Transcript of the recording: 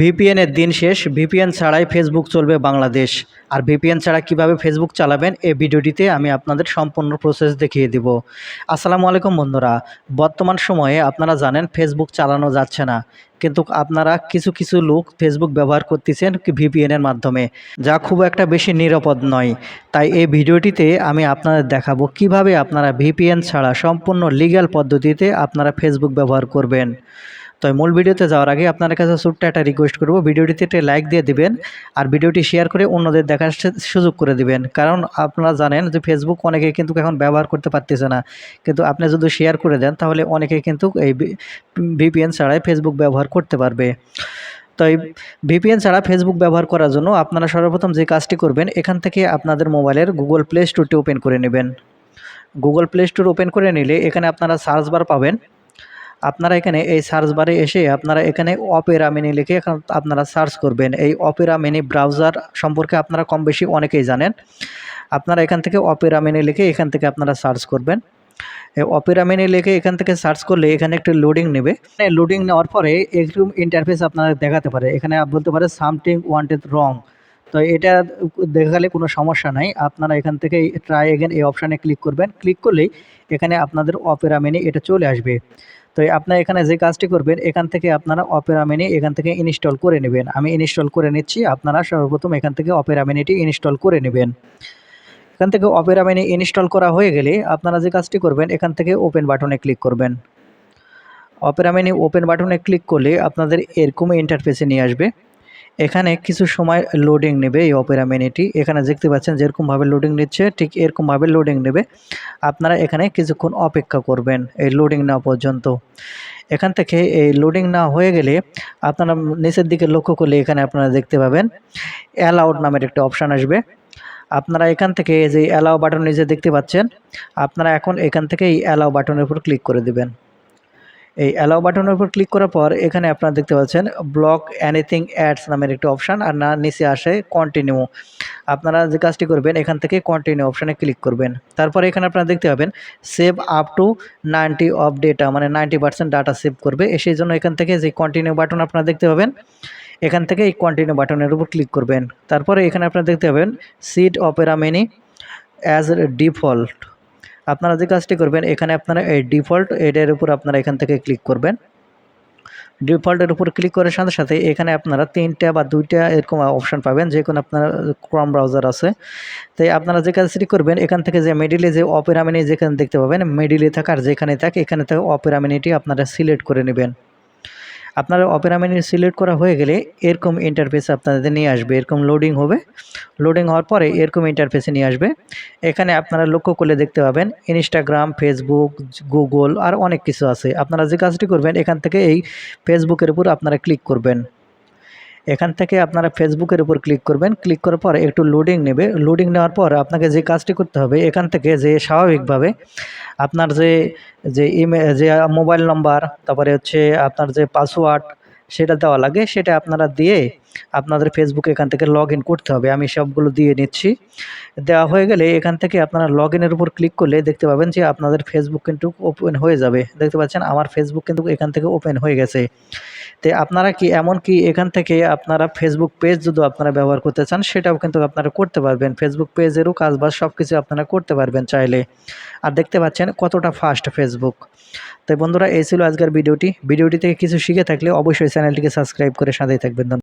ভিপিএনের দিন শেষ ভিপিএন ছাড়াই ফেসবুক চলবে বাংলাদেশ। আর ভিপিএন ছাড়া কীভাবে ফেসবুক চালাবেন, এই ভিডিওটিতে আমি আপনাদের সম্পূর্ণ প্রসেস দেখিয়ে দিব। আসসালামু আলাইকুম বন্ধুরা, বর্তমান সময়ে আপনারা জানেন ফেসবুক চালানো যাচ্ছে না। কিন্তু আপনারা কিছু কিছু লোক ফেসবুক ব্যবহার করতেছেন ভিপিএনের মাধ্যমে, যা খুব একটা বেশি নিরাপদ নয়। তাই এই ভিডিওটিতে আমি আপনাদের দেখাবো কীভাবে আপনারা ভিপিএন ছাড়া সম্পূর্ণ লিগ্যাল পদ্ধতিতে আপনারা ফেসবুক ব্যবহার করবেন। তো মূল ভিডিওতে যাওয়ার আগে আপনার কাছে ছোট্ট একটা রিকোয়েস্ট করব। ভিডিওটিতে একটা লাইক দিয়ে দিবেন আর ভিডিওটি শেয়ার করে অন্যদের দেখার সুযোগ করে দিবেন। কারণ আপনারা জানেন যে ফেসবুক অনেকে কিন্তু এখন ব্যবহার করতে পারতেছে না। কিন্তু আপনি যদি শেয়ার করে দেন, তাহলে অনেকে কিন্তু এই ভিপিএন ছাড়াই ফেসবুক ব্যবহার করতে পারবে। তো এই ভিপিএন ছাড়া ফেসবুক ব্যবহার করার জন্য আপনারা সর্বপ্রথম যে কাজটি করবেন, এখান থেকে আপনাদের মোবাইলের গুগল প্লে স্টোরটি ওপেন করে নেবেন। গুগল প্লে স্টোর ওপেন করে নিলে এখানে আপনারা সার্চ বার পাবেন। আপনারা এখানে এই সার্চ বারে এসে আপনারা এখানে অপেরা মিনি লিখে এখন আপনারা সার্চ করবেন। এই অপেরা মিনি ব্রাউজার সম্পর্কে আপনারা কম বেশি অনেকেই জানেন। আপনারা এখান থেকে অপেরা মিনি লিখে এখান থেকে আপনারা সার্চ করবেন। অপেরা মিনি লিখে এখান থেকে সার্চ করলে এখানে একটু লোডিং নেবে। লোডিং নেওয়ার পরে একটু ইন্টারফেস আপনারা দেখাতে পারে। এখানে বলতে পারে সামথিং ওয়ান্টেড রং তো এটা দেখালে কোনো সমস্যা নাই। আপনারা এখান থেকে ট্রাই এগেন এই অপশানে ক্লিক করবেন। ক্লিক করলেই এখানে আপনাদের অপেরা মিনি এটা চলে আসবে। তো আপনার এখানে যে কাজটি করবেন, এখান থেকে আপনারা অপেরা মিনি এখান থেকে ইনস্টল করে নেবেন। আমি ইনস্টল করে নিচ্ছি, আপনারা সর্বপ্রথম এখান থেকে অপেরা মিনিটি ইনস্টল করে নেবেন। এখান থেকে অপেরা মিনি ইনস্টল করা হয়ে গেলে আপনারা যে কাজটি করবেন, এখান থেকে ওপেন বাটনে ক্লিক করবেন। অপেরা মিনি ওপেন বাটনে ক্লিক করলে আপনাদের এরকম ইন্টারফেসে নিয়ে আসবে। এখানে কিছু সময় লোডিং নেবে এই অপেরা মিনিটি এখানে দেখতে পাচ্ছেন যেরকমভাবে লোডিং নিচ্ছে, ঠিক এরকমভাবে লোডিং নেবে। আপনারা এখানে কিছুক্ষণ অপেক্ষা করবেন এই লোডিং না পর্যন্ত। এখান থেকে এই লোডিং না হয়ে গেলে আপনারা নিচের দিকে লক্ষ্য করলে এখানে আপনারা দেখতে পাবেন অ্যালাউড নামের একটা অপশান আসবে। আপনারা এখান থেকে যে অ্যালাউ বাটন নিজে দেখতে পাচ্ছেন, আপনারা এখন এখান থেকে এই অ্যালাউ বাটনের উপর ক্লিক করে দেবেন। এই অ্যালাউ বাটনের উপর ক্লিক করার পর এখানে আপনারা দেখতে পাচ্ছেন ব্লক এনিথিং অ্যাডস নামের একটি অপশান আর না নিচে আসে কন্টিনিউ আপনারা যে কাজটি করবেন, এখান থেকে কন্টিনিউ অপশানে ক্লিক করবেন। তারপরে এখানে আপনারা দেখতে পাবেন save up to ninety of data মানে নাইনটি পার্সেন্ট ডাটা সেভ করবে। সেই জন্য এখান থেকে যে কন্টিনিউ বাটন আপনারা দেখতে পাবেন, এখান থেকে এই কন্টিনিউ বাটনের উপর ক্লিক করবেন। তারপরে এখানে আপনারা দেখতে পাবেন set Opera mini as default আপনারা যে কাজটি করবেন, এখানে আপনারা এই ডিফল্ট এডের উপর আপনারা এখান থেকে ক্লিক করবেন। ডিফল্টের উপর ক্লিক করার সাথে সাথে এখানে আপনারা তিনটা বা দুইটা এরকম অপশান পাবেন, যে কোনো আপনার ক্রম ব্রাউজার আছে। তাই আপনারা যে কাজটি করবেন, এখান থেকে যে মিডিলে যে অপেরামিনি যেখানে দেখতে পাবেন মিডিলে থাকার যেখানে থাকে, এখানে থেকে অপেরামিনিটি আপনারা সিলেক্ট করে নেবেন। আপনার অপেরা মেনু সিলেক্ট করা হয়ে গেলে এরকম ইন্টারফেস আপনাদের নিয়ে আসবে, এরকম লোডিং হবে। লোডিং হওয়ার পরে এরকম ইন্টারফেসে নিয়ে আসবে। এখানে আপনারা লক্ষ্য করলে দেখতে পাবেন ইনস্টাগ্রাম ফেসবুক গুগল আর অনেক কিছু আছে। আপনারা যে কাজটি করবেন, এখান থেকে এই ফেসবুকের উপর আপনারা ক্লিক করবেন। এখান থেকে আপনারা ফেসবুকের উপর ক্লিক করবেন। ক্লিক করার পর একটু লোডিং নেবে। লোডিং নেওয়ার পর আপনাকে যে কাজটি করতে হবে, এখান থেকে যে স্বাভাবিকভাবে আপনার যে যে ইমে যে মোবাইল নাম্বার তারপরে হচ্ছে আপনার যে পাসওয়ার্ড সেটা দেওয়া লাগে, সেটা আপনারা দিয়ে আপনাদের ফেসবুকে এখান থেকে লগ করতে হবে। আমি সবগুলো দিয়ে নিচ্ছি। দেওয়া হয়ে গেলে এখান থেকে আপনারা লগ ইনের উপর ক্লিক করলে দেখতে পাবেন যে আপনাদের ফেসবুক কিন্তু ওপেন হয়ে যাবে। দেখতে পাচ্ছেন, আমার ফেসবুক কিন্তু এখান থেকে ওপেন হয়ে গেছে। তো আপনারা কি এমন কি এখান থেকে আপনারা ফেসবুক পেজ যদি আপনারা ব্যবহার করতে চান, সেটাও কিন্তু আপনারা করতে পারবেন। ফেসবুক পেজেরও কাজ বাজ সব কিছু আপনারা করতে পারবেন চাইলে। আর দেখতে পাচ্ছেন কতটা ফাস্ট ফেসবুক তাই বন্ধুরা, এই ছিল আজকের ভিডিওটি। ভিডিওটি থেকে কিছু শিখে থাকলে অবশ্যই চ্যানেলটিকে সাবস্ক্রাইব করে সাথেই থাকবেন।